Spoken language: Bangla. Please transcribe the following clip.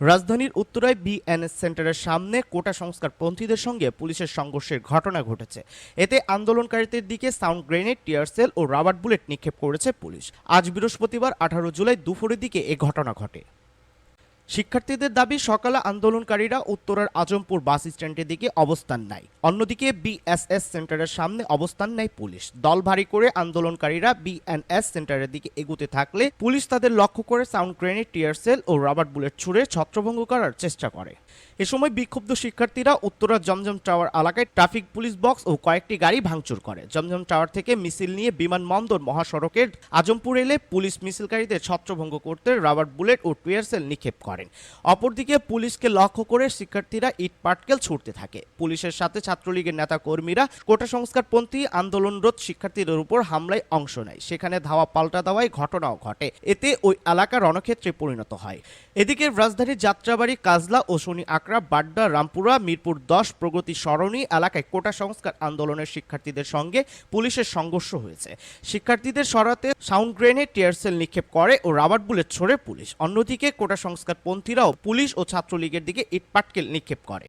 রাজধানীর উত্তরায় বিএনএস সেন্টারের সামনে কোটা সংস্কারপন্থীদের সঙ্গে পুলিশের সংঘর্ষের ঘটনা ঘটেছে। এতে আন্দোলনকারীদের দিকে সাউন্ড গ্রেনেড টিয়ারসেল ও রাবার বুলেট নিক্ষেপ করেছে পুলিশ। আজ বৃহস্পতিবার আঠারো জুলাই দুপুরের দিকে এ ঘটনা ঘটে। শিক্ষার্থীদের দাবি, সকালে আন্দোলনকারীরা উত্তরার আজমপুর বাস স্ট্যান্ডের দিকে অবস্থান নেয়। অন্যদিকে বিএসএস সেন্টারের সামনে অবস্থান নেয় পুলিশ। দল ভারী করে আন্দোলনকারীরা বিএনএস সেন্টারের দিকে এগুতে থাকলে পুলিশ তাদের লক্ষ্য করে সাউন্ড গ্রেনেড, টিয়ার সেল ও রাবার বুলেট ছুড়ে ছত্রভঙ্গ করার চেষ্টা করে। এ সময় বিক্ষুব্ধ শিক্ষার্থীরা উত্তরা জমজম টাওয়ার এলাকায় ট্রাফিক পুলিশ বক্স ও কয়েকটি গাড়ি ভাঙচুর করে। জমজম টাওয়ার থেকে মিছিল নিয়ে বিমানবন্দর মহাসড়কের আজমপুর এলে পুলিশ মিছিলকারীদের ছত্রভঙ্গ করতে রাবার বুলেট ও টিয়ার সেল নিক্ষেপ করেন অপরদিকে পুলিশকে লক্ষ্য করে শিক্ষার্থীরা ইট পাটকেল ছুটতে থাকে। পুলিশের সাথে ছাত্রলীগের নেতা কর্মীরা কোটা সংস্কারপন্থী আন্দোলনরত শিক্ষার্থীদের উপর হামলায় অংশ নেয়। সেখানে ধাওয়া পাল্টা দেওয়ায় ঘটনাও ঘটে। এতে ওই এলাকা রণক্ষেত্রে পরিণত হয়। এদিকে রাজধানীর যাত্রাবাড়ি, কাজলা ও শনি আকরা, বাড্ডা, রামপুরা, মিরপুর দশ প্রগতি সরণি এলাকায় কোটা সংস্কার আন্দোলনের শিক্ষার্থীদের সঙ্গে পুলিশের সংঘর্ষ হয়েছে। শিক্ষার্থীদের সরাতে সাউন্ড গ্রেনেড টিয়ারসেল নিক্ষেপ করে ও রাবার বুলেট ছোড়ে পুলিশ। অন্যদিকে কোটা সংস্কারপন্থীরাও পুলিশ ও ছাত্রলীগের দিকে ইটপাটকেল নিক্ষেপ করে।